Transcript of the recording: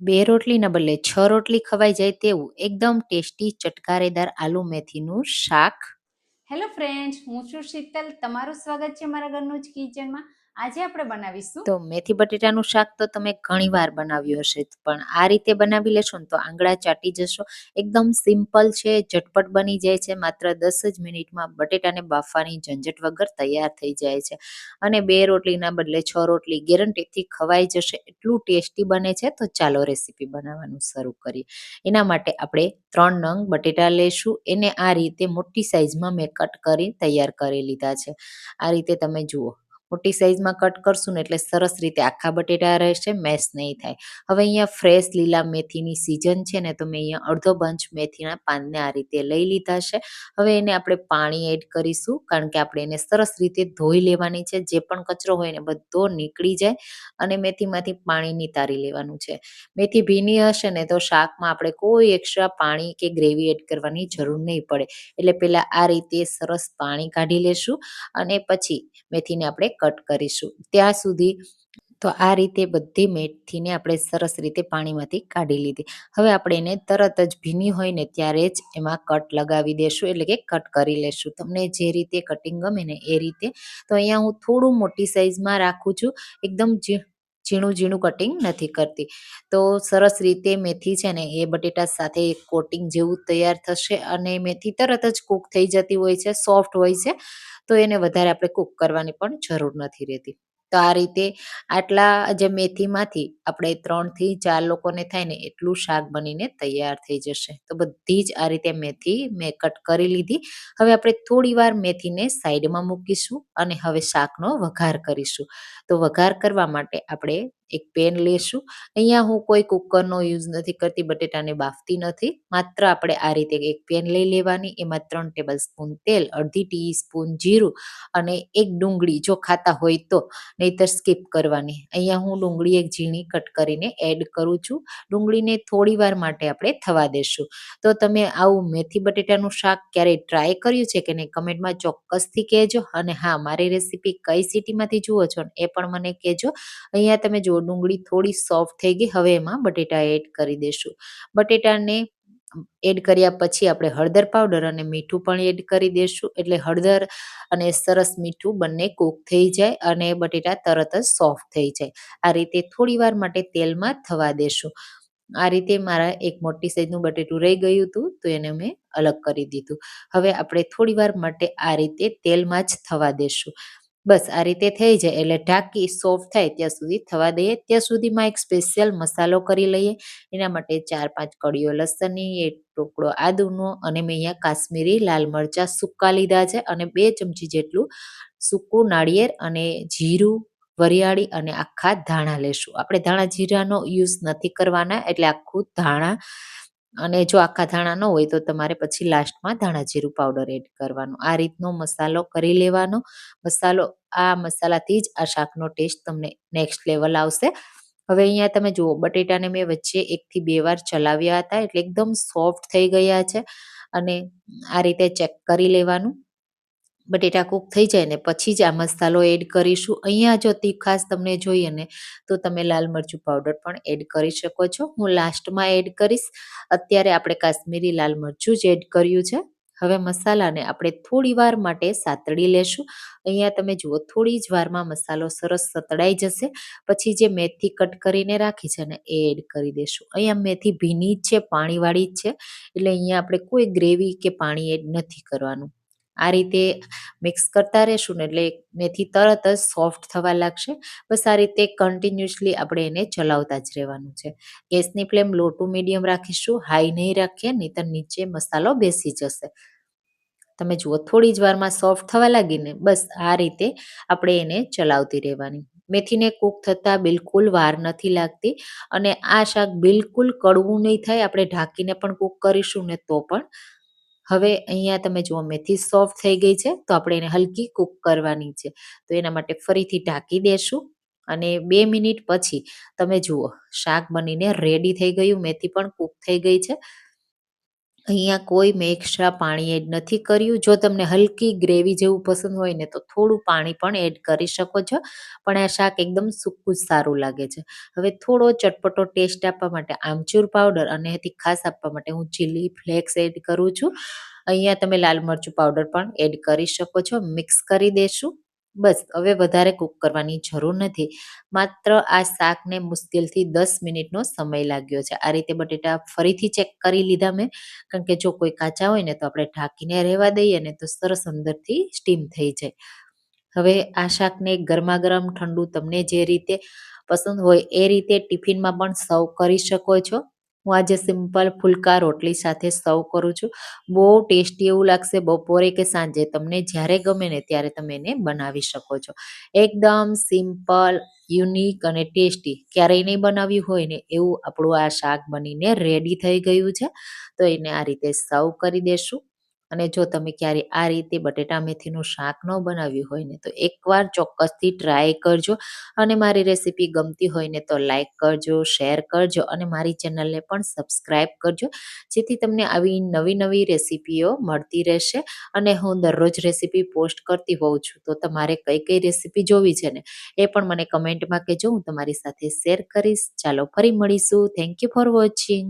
બે રોટલીના બદલે છ રોટલી ખવાઈ જાય તેવું એકદમ ટેસ્ટી ચટકારેદાર આલુ મેથીનું શાક. હેલો ફ્રેન્ડ્સ હું છું શીતલ. તમારું સ્વાગત છે મારા ઘરનું જ કિચનમાં આજે આપણે બનાવીશું તો મેથી બટેટાનું શાક તો તમે ઘણી વાર બનાવ્યું હશે, પણ આ રીતે બનાવી લેશો ને તો આંગળા ચાટી જશો. એકદમ સિમ્પલ છે, ઝટપટ બની જાય છે, માત્ર દસ જ મિનિટમાં બટેટાને બાફવાની ઝંઝટ વગર તૈયાર થઈ જાય છે. અને બે રોટલીના બદલે છ રોટલી ગેરંટીથી ખવાઈ જશે, એટલું ટેસ્ટી બને છે, તો ચાલો રેસીપી બનાવવાનું શરૂ કરીએ. એના માટે આપણે ત્રણ નંગ બટેટા લેશું, એને આ રીતે મોટી સાઇઝમાં મેં કટ કરી તૈયાર કરી લીધા છે. આ રીતે તમે જુઓ. મોટી સાઇઝમાં કટ કરશું ને એટલે સરસ રીતે આખા બટેટા રહેશે મેશ નહીં થાય. હવે અહીંયા ફ્રેશ લીલા મેથીની સિઝન છે ને, તો મેં અહીંયા અડધો બંચ મેથીના પાનને આ રીતે લઈ લીધા છે. હવે એને આપણે પાણી એડ કરીશું, કારણ કે આપણે એને સરસ રીતે ધોઈ લેવાની છે. જે પણ કચરો હોય ને, બધો નીકળી જાય અને મેથીમાંથી પાણી નિતારી લેવાનું છે. મેથી ભીની હશે ને, તો શાકમાં આપણે કોઈ એક્સ્ટ્રા પાણી કે ગ્રેવી એડ કરવાની જરૂર નહીં પડે. એટલે પહેલાં આ રીતે સરસ પાણી કાઢી લેશું અને પછી મેથીને આપણે કટ કરીશું. ત્યાં સુધી તો આ રીતે બધી મેથીને આપણે સરસ રીતે પાણીમાંથી કાઢી લીધી. હવે આપણે એને તરત જ ભીની હોય ને ત્યારે જ એમાં કટ લગાવી દેશું, એટલે કે કટ કરી લેશું. તમને જે રીતે કટિંગ ગમે ને એ રીતે. તો અહીંયા હું થોડું મોટી સાઈઝમાં રાખું છું. એકદમ ઝીણું ઝીણું કટિંગ નથી કરતી. તો સરસ રીતે મેથી છે ને, એ બટેટા સાથે કોટિંગ જેવું તૈયાર થશે અને મેથી તરત જ કૂક થઈ જતી હોય છે સોફ્ટ હોય છે, તો એને વધારે આપણે કૂક કરવાની પણ જરૂર નથી રહેતી. તો આ રીતે આટલા જે મેથીમાંથી આપણે ત્રણથી ચાર લોકોને થાય ને એટલું શાક બનીને તૈયાર થઈ જશે. તો બધી જ આ રીતે મેથી મેં કટ કરી લીધી. હવે આપણે થોડી વાર મેથીને સાઈડમાં મૂકીશું અને હવે શાકનો વઘાર કરીશું. તો વઘાર કરવા માટે આપણે એક પેન લેશું. અહીંયા હું કોઈ કુકરનો યુઝ નથી કરતી, બટેટાને બાફતી નથી. માત્ર આપણે આ રીતે એક પેન લઈ લેવાની, એમાં ત્રણ ટેબલ સ્પૂન તેલ, અડધી ટી સ્પૂન જીરું અને એક ડુંગળી જો ખાતા હોય તો, નહીતર સ્કીપ કરવાની. અહીંયા હું ડુંગળી એક ઝીણી કટ કરીને એડ કરું છું. ડુંગળીને થોડી વાર માટે આપણે થવા દેશું. તો તમે આવું મેથી બટેટાનું શાક ક્યારેય ટ્રાય કર્યું છે કે નહીં? કમેન્ટમાં ચોક્કસથી કહેજો. અને હા, મારી રેસીપી કઈ સિટીમાંથી જુઓ છો એ પણ મને કહેજો. અહીંયા તમે જુઓ ડુંગળી થોડી સોફ્ટ થઈ ગઈ, હવે એમાં બટેટા એડ કરી દેશું. બટેટાને એડ કર્યા પછી આપણે હળદર પાવડર અને મીઠું પણ એડ કરી દઈશું એટલે હળદર અને સરસ મીઠું બંને કૂક થઈ જાય અને બટેટા તરત જ સોફ્ટ થઈ જાય. આ રીતે થોડી વાર માટે તેલમાં થવા દેશું. આ રીતે મારા એક મોટી સાઈઝનું બટેટું રહી ગયું હતું, તો એને મેં અલગ કરી દીધું. હવે આપણે થોડી વાર માટે આ રીતે તેલમાં જ થવા દેશું. બસ, આ રીતે થઈ જાય. એટલે ઢાંકી સોફ્ટ થાય ત્યાં સુધી થવા દઈએ. ત્યાં સુધીમાં એક સ્પેશિયલ મસાલો કરી લઈએ. એના માટે ચાર પાંચ કળીઓ લસણની, એક ટુકડો આદુનો અને મેં અહીંયા કાશ્મીરી લાલ મરચાં સૂકા લીધા છે અને બે ચમચી જેટલું સૂકું નાળિયેર અને જીરું, વરિયાળી અને આખા ધાણા લેશું. આપણે ધાણા જીરાનો યુઝ નથી કરવાના, એટલે આખું ધાણા અને જો આખા ધાણા ન હોય તો તમારે પછી લાસ્ટમાં ધાણા જીરું પાવડર એડ કરવાનો. આ રીતનો મસાલો કરી લેવાનો. મસાલો, આ મસાલાથી જ આ શાકનો ટેસ્ટ તમને નેક્સ્ટ લેવલ આવશે. હવે અહીંયા તમે જુઓ, બટેટાને મેં વચ્ચે એકથી બે વાર ચલાવ્યા હતા એટલે એકદમ સોફ્ટ થઈ ગયા છે. અને આ રીતે ચેક કરી લેવાનું. બટેટા કૂક થઈ જાય ને પછી જ આ મસાલો એડ કરીશું. અહીંયા જો તીખાસ તમને જોઈએ ને, તો તમે લાલ મરચું પાવડર પણ એડ કરી શકો છો. હું લાસ્ટમાં એડ કરીશ. અત્યારે આપણે કાશ્મીરી લાલ મરચું જ એડ કર્યું છે. હવે મસાલાને આપણે થોડી વાર માટે સાતળી લેશું. અહીંયા તમે જુઓ, થોડી જ વારમાં મસાલો સરસ સતળાઈ જશે. પછી જે મેથી કટ કરીને રાખી છે ને, એ એડ કરી દેશું. અહીંયા મેથી ભીની જ છે, પાણીવાળી જ છે. એટલે અહીંયા આપણે કોઈ ગ્રેવી કે પાણી એડ નથી કરવાનું. આ રીતે મિક્સ કરતા રહેશું ને એટલે મેથી તરત જ સોફ્ટ થવા લાગશે. બસ આ રીતે કન્ટિન્યુઅસલી આપણે એને ચલાવતા જ રહેવાનું છે. ગેસની ફ્લેમ લો ટુ મીડિયમ રાખીશું હાઈ નહીં રાખીએ નહીં તો નીચે મસાલો બેસી જશે. તમે જુઓ, થોડી જ વારમાં સોફ્ટ થવા લાગીને બસ આ રીતે આપણે એને ચલાવતી રહેવાની. મેથીને કૂક થતાં બિલકુલ વાર નથી લાગતી અને આ શાક બિલકુલ કડવું નહીં થાય, આપણે ઢાંકીને પણ કૂક કરીશું ને તો પણ હવે અહીંયા તમે જુઓ, મેથી સોફ્ટ થઈ ગઈ છે, તો આપણે એને હલકી કૂક કરવાની છે. તો એના માટે ફરીથી ઢાંકી દેશું અને બે મિનિટ પછી તમે જુઓ, શાક બનીને રેડી થઈ ગયું, મેથી પણ કૂક થઈ ગઈ છે. અહીંયા કોઈ મેં એક્સ્ટ્રા પાણી એડ નથી કર્યું. જો તમને હલકી ગ્રેવી જેવું પસંદ હોય ને તો થોડું પાણી પણ એડ કરી શકો છો. પણ આ શાક એકદમ સૂકું જ સારું લાગે છે. હવે થોડો ચટપટો ટેસ્ટ આપવા માટે આમચૂર પાવડર અને તીખાસ આપવા માટે હું ચીલી ફ્લેક્સ એડ કરું છું. અહીંયા તમે લાલ મરચું પાવડર પણ એડ કરી શકો છો. મિક્સ કરી દેશું. બસ, હવે વધારે કૂક કરવાની જરૂર નથી. માત્ર આ શાકને મુશ્કેલથી દસ મિનિટનો સમય લાગ્યો છે. આ રીતે બટેટા ફરીથી ચેક કરી લીધા મેં. કારણ કે જો કોઈ કાચા હોય ને તો આપણે ઢાંકીને રહેવા દઈએ ને તો સરસ અંદરથી સ્ટીમ થઈ જાય. હવે આ શાકને ગરમા ગરમ ઠંડુ તમને જે રીતે પસંદ હોય એ રીતે ટિફિનમાં પણ સર્વ કરી શકો છો. હું આજે સિમ્પલ ફુલકા રોટલી સાથે સર્વ કરું છું. બહુ ટેસ્ટી એવું લાગશે બપોરે કે સાંજે. તમને જ્યારે ગમે ને ત્યારે તમે એને બનાવી શકો છો. એકદમ સિમ્પલ યુનિક અને ટેસ્ટી ક્યારેય નહીં બનાવ્યું હોય ને એવું આપણું આ શાક બનીને રેડી થઈ ગયું છે. તો એને આ રીતે સર્વ કરી દેશું. અને જો તમે ક્યારે આ રીતે બટેટા મેથીનું શાક ન બનાવ્યું હોય ને, તો એકવાર ચોક્કસથી ટ્રાય કરજો. અને મારી રેસીપી ગમતી હોય ને, તો લાઇક કરજો શેર કરજો અને મારી ચેનલને પણ સબસ્ક્રાઈબ કરજો. જેથી તમને આવી નવી નવી રેસીપીઓ મળતી રહેશે. અને હું દરરોજ રેસીપી પોસ્ટ કરતી હોઉં છું, તો તમારે કઈ કઈ રેસીપી જોવી છે ને, એ પણ મને કમેન્ટમાં કહેજો. હું તમારી સાથે શેર કરીશ. ચાલો ફરી મળીશું. Thank you for watching